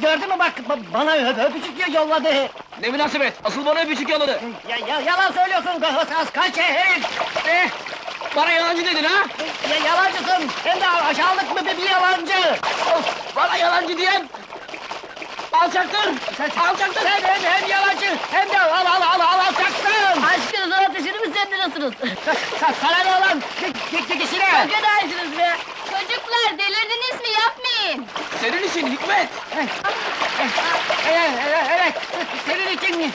Gördün mü bak ba- bana öp- öpücük yolladı. Ne münasebet, asıl bana öpücük yolladı. Ya, ya, yalan söylüyorsun az kaç herif. Eh, bana yalancı dedin ha? Ya, yalancısın. Hem de aşağılık mı bir, bir yalancı. Of, bana yalancı diyen! Alçaktır! Alçaktır! Hem, hem, hem yalancı hem de al al al al alçaksın. Aşkınızın ateşini mi söndürüyorsunuz? Sa- Sana ne olan? Git git git işine. Çok be! Çocuklar delirdiniz mi yapmayın! Senin için Hikmet! Evet, evet, evet. Senin için mi?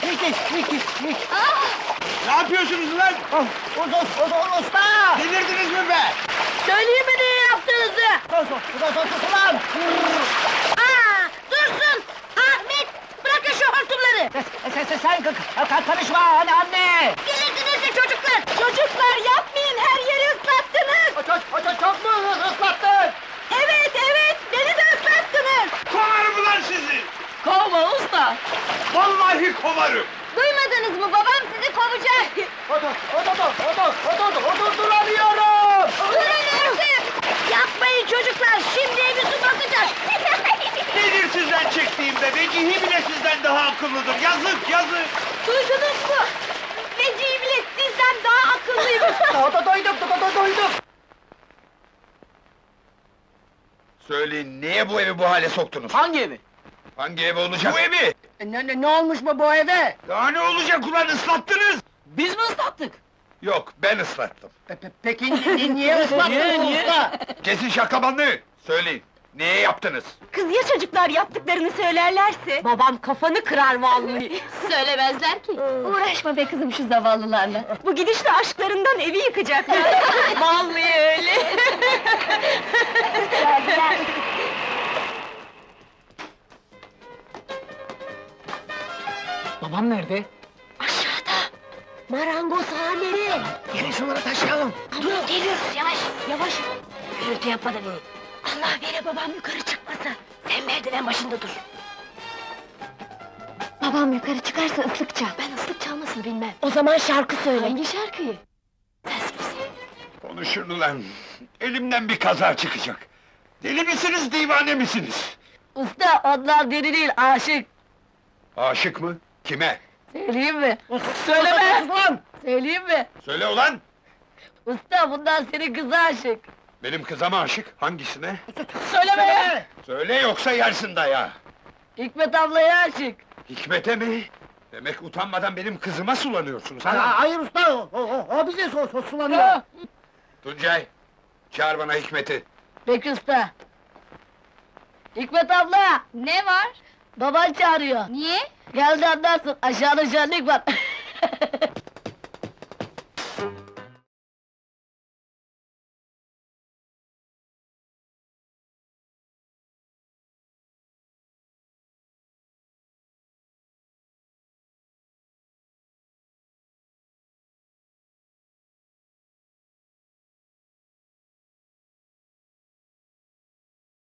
Ne yapıyorsunuz lan? Uz, uz, uz, usta! Delirdiniz mi be? Söyleyin mi ne yaptığınızı? Sus, sus, sus, sus, sus lan! Aa, dursun! Ahmet! Bırakın şu hortumları! Sen, sen, sen, sen ka- ka- karışma anne, anne! Delirdiniz mi çocuklar? Çocuklar yapmayın her yeri ıslattınız! O çok, o çok, çok mu ıslattın? Evet evet beni de ıslattınız! Kovarım ulan sizi! Usta! Vallahi kovarım! Duymadınız mı babam sizi kovacak! Otur, otur, otur, otur, otur, duramıyorum! Durun artık! Yapmayın çocuklar şimdi evi su basacak! Nedir sizden çektiğimde? Vecihi bile sizden daha akıllıdır. Yazık, yazık! Duydunuz mu? Vecihi bile sizden daha akıllıymış! Do, doydum, do, do, do, doydum! Söyleyin, niye bu evi bu hale soktunuz? Hangi evi? Hangi ev olacak? Bu evi! Ne, ne, ne olmuş bu bu eve? Daha ne olacak ulan ıslattınız? Biz mi ıslattık? Yok, ben ıslattım. Pe- pe- Peki ni- niye ıslattın Niye, niye? usta? Kesin şaklabanlığı! Söyleyin, niye yaptınız? Kız ya çocuklar yaptıklarını söylerlerse? Babam kafanı kırar vallahi! Söylemezler ki! Uğraşma be kızım şu zavallılarla! Bu gidişle aşklarından evi yıkacaklar! vallahi Babam nerede? Aşağıda! Marangozhane! Gelin şunları taşıyalım. Dur geliyoruz yavaş yavaş! Gürültü yapma da beni! Allah vere babam yukarı çıkmasa! Sen merdiven başında dur! Babam yukarı çıkarsa ıslık çal. Ben ıslık çalmasını bilmem. O zaman şarkı söyle. Hangi şarkıyı? Sen söyle. Konuşun ulan! Elimden bir kaza çıkacak. Deli misiniz, divane misiniz? Usta onlar deli değil aşık. Aşık mı? Kime? Söyleyeyim mi? Söyleme! Lan! Söyleyeyim mi? Söyle ulan! Usta bundan senin kıza aşık. Benim kızama aşık, hangisine? Söyleme! Söyle yoksa yersin daya! Hikmet ablaya aşık. Hikmet'e mi? Demek utanmadan benim kızıma sulanıyorsunuz ha? Ha, hayır usta, o, o, o bize so, so, sulanıyor. Tuncay, çağır bana Hikmet'i. Peki usta. Hikmet abla! Ne var? Baban çağırıyor. Niye? Geldi anlarsın, aşağıda şenlik var.